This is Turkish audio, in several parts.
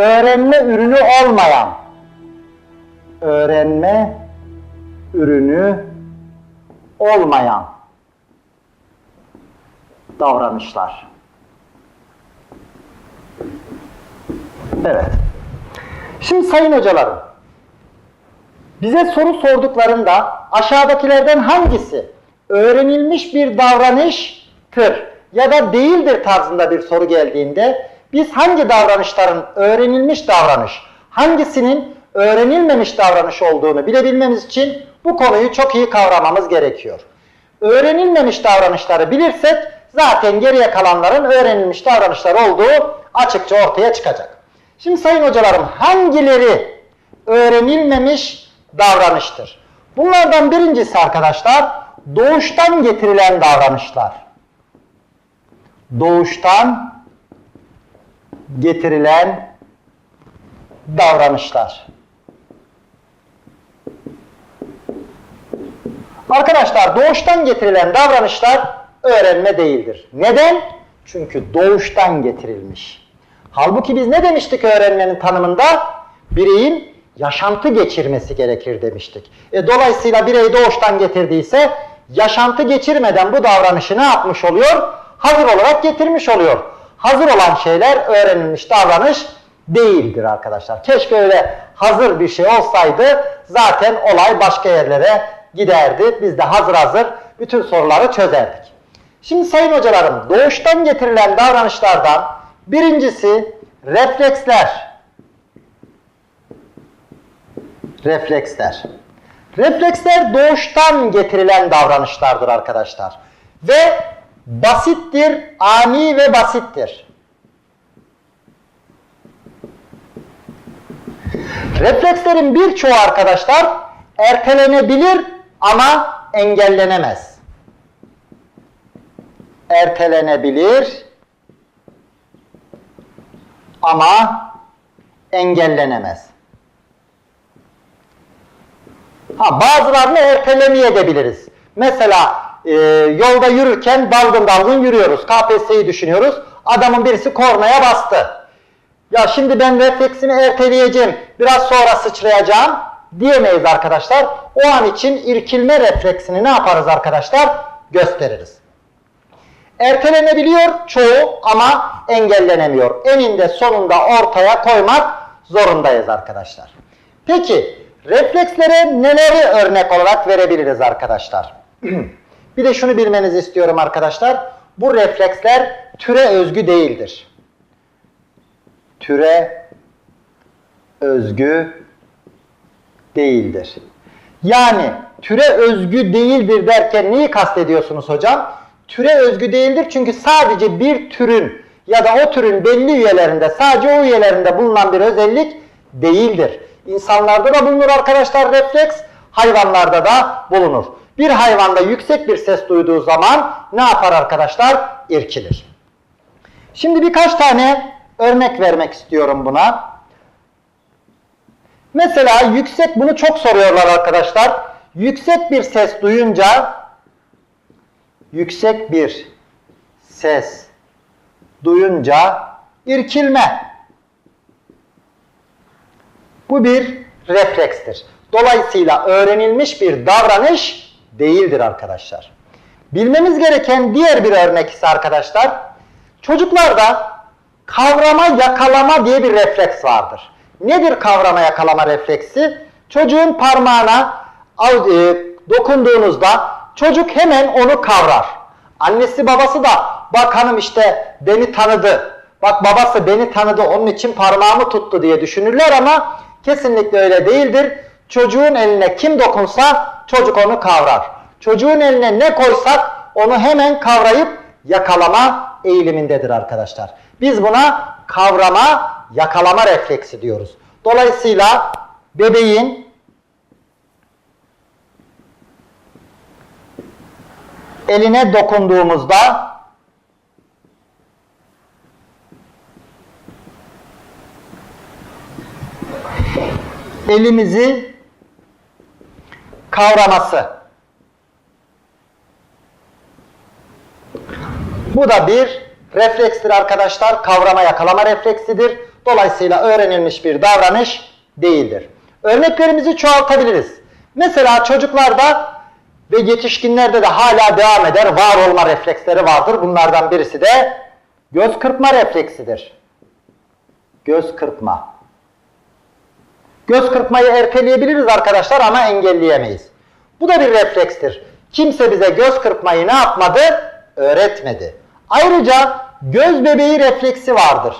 öğrenme ürünü olmayan öğrenme ürünü olmayan davranışlar. Evet. Şimdi sayın hocalarım, bize soru sorduklarında aşağıdakilerden hangisi öğrenilmiş bir davranıştır ya da değildir tarzında bir soru geldiğinde biz hangi davranışların öğrenilmiş davranış, hangisinin öğrenilmemiş davranış olduğunu bilebilmemiz için bu konuyu çok iyi kavramamız gerekiyor. Öğrenilmemiş davranışları bilirsek zaten geriye kalanların öğrenilmiş davranışlar olduğu açıkça ortaya çıkacak. Şimdi sayın hocalarım hangileri öğrenilmemiş davranıştır? Bunlardan birincisi arkadaşlar doğuştan getirilen davranışlar. Doğuştan getirilen davranışlar. Arkadaşlar doğuştan getirilen davranışlar öğrenme değildir. Neden? Çünkü doğuştan getirilmiş. Halbuki biz ne demiştik öğrenmenin tanımında? Bireyin yaşantı geçirmesi gerekir demiştik. E, dolayısıyla birey doğuştan getirdiyse yaşantı geçirmeden bu davranışı ne yapmış oluyor? Hazır olarak getirmiş oluyor. Hazır olan şeyler öğrenilmiş davranış değildir arkadaşlar. Keşke öyle hazır bir şey olsaydı zaten olay başka yerlere giderdi. Biz de hazır hazır bütün soruları çözerdik. Şimdi sayın hocalarım doğuştan getirilen davranışlardan birincisi refleksler. Refleksler. Refleksler doğuştan getirilen davranışlardır arkadaşlar. Ve basittir, ani ve basittir. Reflekslerin birçoğu arkadaşlar ertelenebilir ama engellenemez. Ertelenebilir ama engellenemez. Ha, bazılarını ertelemeyebiliriz. Mesela e, yolda yürürken dalgın dalgın yürüyoruz. KPSS'yi düşünüyoruz. Adamın birisi kornaya bastı. Ya şimdi ben refleksimi erteleyeceğim, biraz sonra sıçrayacağım diyemeyiz arkadaşlar. O an için irkilme refleksini ne yaparız arkadaşlar? Gösteririz. Ertelenebiliyor çoğu ama engellenemiyor. Eninde sonunda ortaya koymak zorundayız arkadaşlar. Peki reflekslere neleri örnek olarak verebiliriz arkadaşlar? Bir de şunu bilmenizi istiyorum arkadaşlar. Bu refleksler türe özgü değildir. Türe özgü değildir. Yani türe özgü değildir derken neyi kastediyorsunuz hocam? Türe özgü değildir çünkü sadece bir türün ya da o türün belli üyelerinde sadece o üyelerinde bulunan bir özellik değildir. İnsanlarda da bulunur arkadaşlar refleks, hayvanlarda da bulunur. Bir hayvanda yüksek bir ses duyduğu zaman ne yapar arkadaşlar? İrkilir. Şimdi birkaç tane örnek vermek istiyorum buna. Mesela yüksek, bunu çok soruyorlar arkadaşlar. Yüksek bir ses duyunca, yüksek bir ses duyunca irkilme. Bu bir reflekstir. Dolayısıyla öğrenilmiş bir davranış değildir arkadaşlar. Bilmemiz gereken diğer bir örnek ise arkadaşlar, çocuklarda kavrama yakalama diye bir refleks vardır. Nedir kavrama yakalama refleksi? Çocuğun parmağına e, dokunduğunuzda çocuk hemen onu kavrar. Annesi babası da bak hanım işte beni tanıdı. Bak babası beni tanıdı onun için parmağımı tuttu diye düşünürler ama kesinlikle öyle değildir. Çocuğun eline kim dokunsa çocuk onu kavrar. Çocuğun eline ne koysak onu hemen kavrayıp yakalama eğilimindedir arkadaşlar. Biz buna kavrama, yakalama refleksi diyoruz. Dolayısıyla bebeğin eline dokunduğumuzda elimizi kavraması. Bu da bir reflekstir arkadaşlar. Kavrama yakalama refleksidir. Dolayısıyla öğrenilmiş bir davranış değildir. Örneklerimizi çoğaltabiliriz. Mesela çocuklarda ve yetişkinlerde de hala devam eder var olma refleksleri vardır. Bunlardan birisi de göz kırpma refleksidir. Göz kırpma. Göz kırpmayı erteleyebiliriz arkadaşlar ama engelleyemeyiz. Bu da bir reflekstir. Kimse bize göz kırpmayı ne yapmadı? Öğretmedi. Ayrıca göz bebeği refleksi vardır.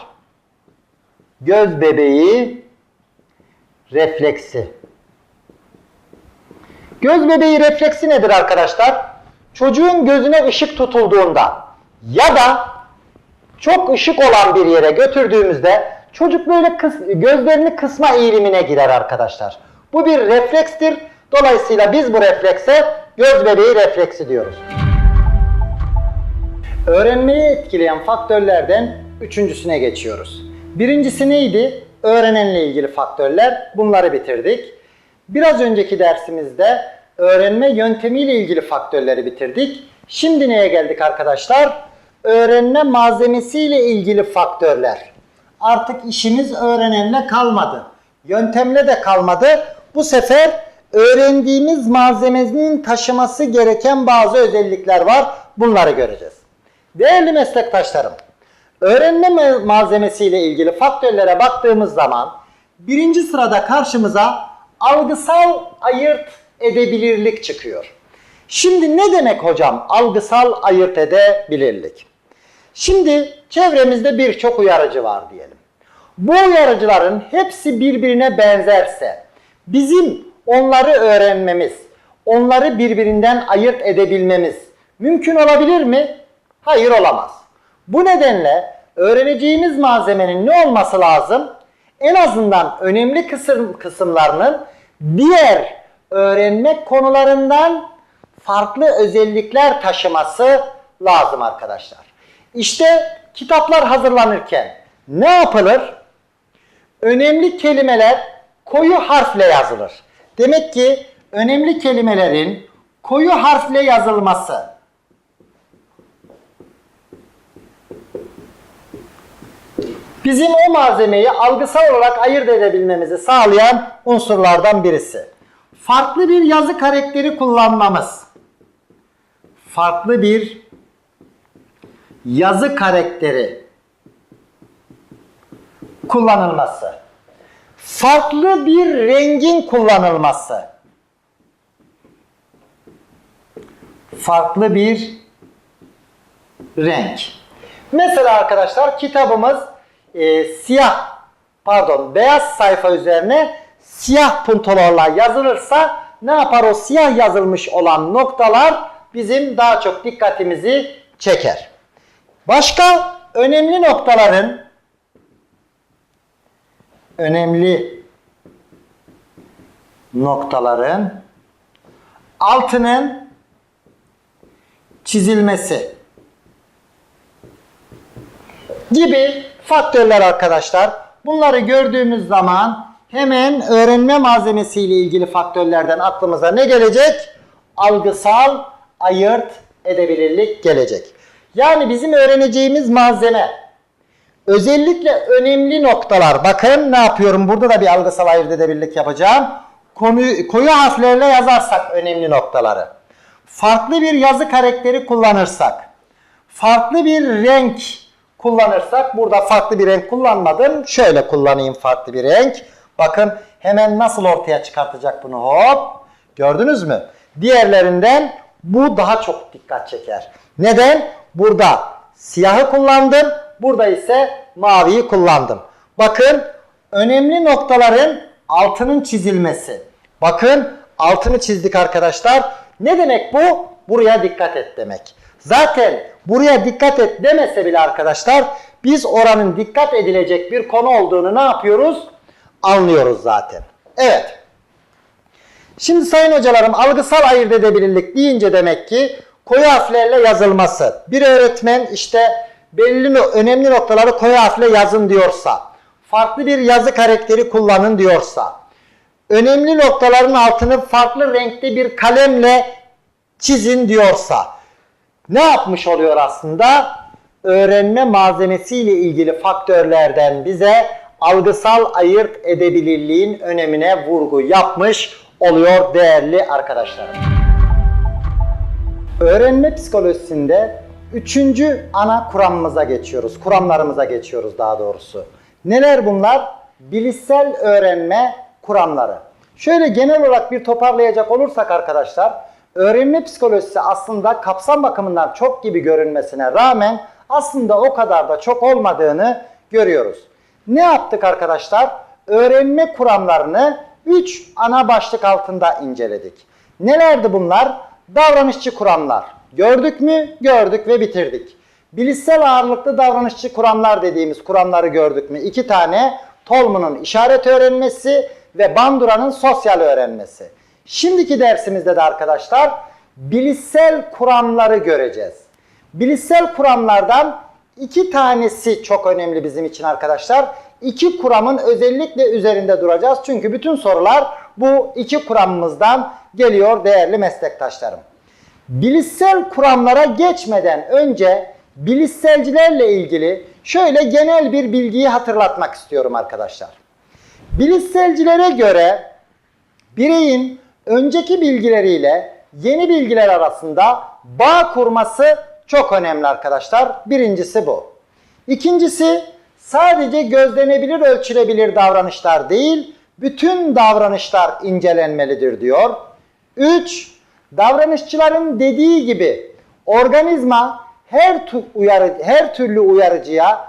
Göz bebeği refleksi. Göz bebeği refleksi nedir arkadaşlar? Çocuğun gözüne ışık tutulduğunda ya da çok ışık olan bir yere götürdüğümüzde çocuk böyle kıs, gözlerini kısma eğilimine girer arkadaşlar. Bu bir reflekstir. Dolayısıyla biz bu reflekse göz bebeği refleksi diyoruz. Öğrenmeyi etkileyen faktörlerden üçüncüsüne geçiyoruz. Birincisi neydi? Öğrenenle ilgili faktörler. Bunları bitirdik. Biraz önceki dersimizde öğrenme yöntemiyle ilgili faktörleri bitirdik. Şimdi neye geldik arkadaşlar? Öğrenme malzemesiyle ilgili faktörler. Artık işimiz öğrenenle kalmadı. Yöntemle de kalmadı. Bu sefer öğrendiğimiz malzemenin taşıması gereken bazı özellikler var. Bunları göreceğiz. Değerli meslektaşlarım, öğrenme ma- malzemesiyle ilgili faktörlere baktığımız zaman birinci sırada karşımıza algısal ayırt edebilirlik çıkıyor. Şimdi ne demek hocam algısal ayırt edebilirlik? Şimdi çevremizde birçok uyarıcı var diyelim. Bu uyarıcıların hepsi birbirine benzerse bizim onları öğrenmemiz, onları birbirinden ayırt edebilmemiz mümkün olabilir mi? Hayır olamaz. Bu nedenle öğreneceğimiz malzemenin ne olması lazım? En azından önemli kısım kısımlarının diğer öğrenme konularından farklı özellikler taşıması lazım arkadaşlar. İşte kitaplar hazırlanırken ne yapılır? Önemli kelimeler koyu harfle yazılır. Demek ki önemli kelimelerin koyu harfle yazılması bizim o malzemeyi algısal olarak ayırt edebilmemizi sağlayan unsurlardan birisi. Farklı bir yazı karakteri kullanmamız. Farklı bir yazı karakteri kullanılması. Farklı bir rengin kullanılması. Farklı bir renk. Mesela arkadaşlar kitabımız e, siyah pardon beyaz sayfa üzerine siyah puntolarla yazılırsa ne yapar o siyah yazılmış olan noktalar bizim daha çok dikkatimizi çeker. Başka önemli noktaların önemli noktaların altının çizilmesi gibi faktörler arkadaşlar. Bunları gördüğümüz zaman hemen öğrenme malzemesiyle ilgili faktörlerden aklımıza ne gelecek? Algısal ayırt edebilirlik gelecek. Yani bizim öğreneceğimiz malzeme özellikle önemli noktalar. Bakın ne yapıyorum? Burada da bir algısal ayırt edebilirlik yapacağım. Konuyu, koyu harflerle yazarsak önemli noktaları. Farklı bir yazı karakteri kullanırsak. Farklı bir renk kullanırsak burada farklı bir renk kullanmadım. Şöyle kullanayım farklı bir renk. Bakın hemen nasıl ortaya çıkartacak bunu hop. Gördünüz mü? Diğerlerinden bu daha çok dikkat çeker. Neden? Burada siyahı kullandım. Burada ise maviyi kullandım. Bakın önemli noktaların altının çizilmesi. Bakın altını çizdik arkadaşlar. Ne demek bu? Buraya dikkat et demek. Zaten buraya dikkat et demese bile arkadaşlar biz oranın dikkat edilecek bir konu olduğunu ne yapıyoruz? Anlıyoruz zaten. Evet. Şimdi sayın hocalarım algısal ayırt edebilirlik deyince demek ki koyu harflerle yazılması. Bir öğretmen işte belli önemli noktaları koyu harfle yazın diyorsa, farklı bir yazı karakteri kullanın diyorsa, önemli noktaların altını farklı renkli bir kalemle çizin diyorsa, ne yapmış oluyor aslında? Öğrenme malzemesiyle ilgili faktörlerden bize algısal ayırt edebilirliğin önemine vurgu yapmış oluyor değerli arkadaşlarım. Öğrenme psikolojisinde üçüncü ana kuramımıza geçiyoruz. Kuramlarımıza geçiyoruz daha doğrusu. Neler bunlar? Bilişsel öğrenme kuramları. Şöyle genel olarak bir toparlayacak olursak arkadaşlar, öğrenme psikolojisi aslında kapsam bakımından çok gibi görünmesine rağmen aslında o kadar da çok olmadığını görüyoruz. Ne yaptık arkadaşlar? Öğrenme kuramlarını 3 ana başlık altında inceledik. Nelerdi bunlar? Davranışçı kuramlar. Gördük mü? Gördük ve bitirdik. Bilişsel ağırlıklı davranışçı kuramlar dediğimiz kuramları gördük mü? İki tane Tolman'ın işaret öğrenmesi ve Bandura'nın sosyal öğrenmesi. Şimdiki dersimizde de arkadaşlar bilişsel kuramları göreceğiz. Bilişsel kuramlardan iki tanesi çok önemli bizim için arkadaşlar. İki kuramın özellikle üzerinde duracağız. Çünkü bütün sorular bu iki kuramımızdan geliyor değerli meslektaşlarım. Bilişsel kuramlara geçmeden önce bilişselcilerle ilgili şöyle genel bir bilgiyi hatırlatmak istiyorum arkadaşlar. Bilişselcilere göre bireyin önceki bilgileriyle yeni bilgiler arasında bağ kurması çok önemli arkadaşlar. Birincisi bu. İkincisi sadece gözlenebilir, ölçülebilir davranışlar değil, bütün davranışlar incelenmelidir diyor. 3. Davranışçıların dediği gibi organizma her uyarı her türlü uyarıcıya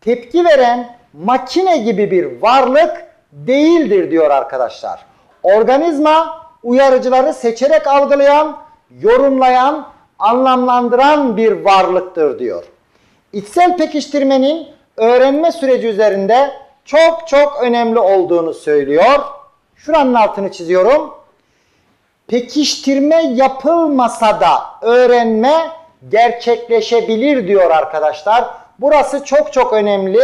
tepki veren makine gibi bir varlık değildir diyor arkadaşlar. Organizma uyarıcıları seçerek algılayan, yorumlayan, anlamlandıran bir varlıktır diyor. İçsel pekiştirmenin öğrenme süreci üzerinde çok çok önemli olduğunu söylüyor. Şuranın altını çiziyorum. Pekiştirme yapılmasa da öğrenme gerçekleşebilir diyor arkadaşlar. Burası çok çok önemli.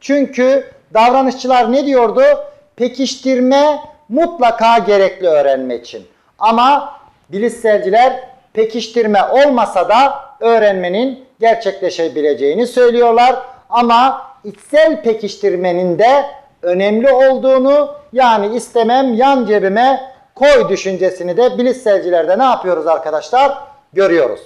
Çünkü davranışçılar ne diyordu? Pekiştirme mutlaka gerekli öğrenme için. Ama bilişselciler pekiştirme olmasa da öğrenmenin gerçekleşebileceğini söylüyorlar. Ama içsel pekiştirmenin de önemli olduğunu yani istemem yan cebime koy düşüncesini de bilişselcilerde ne yapıyoruz arkadaşlar? Görüyoruz.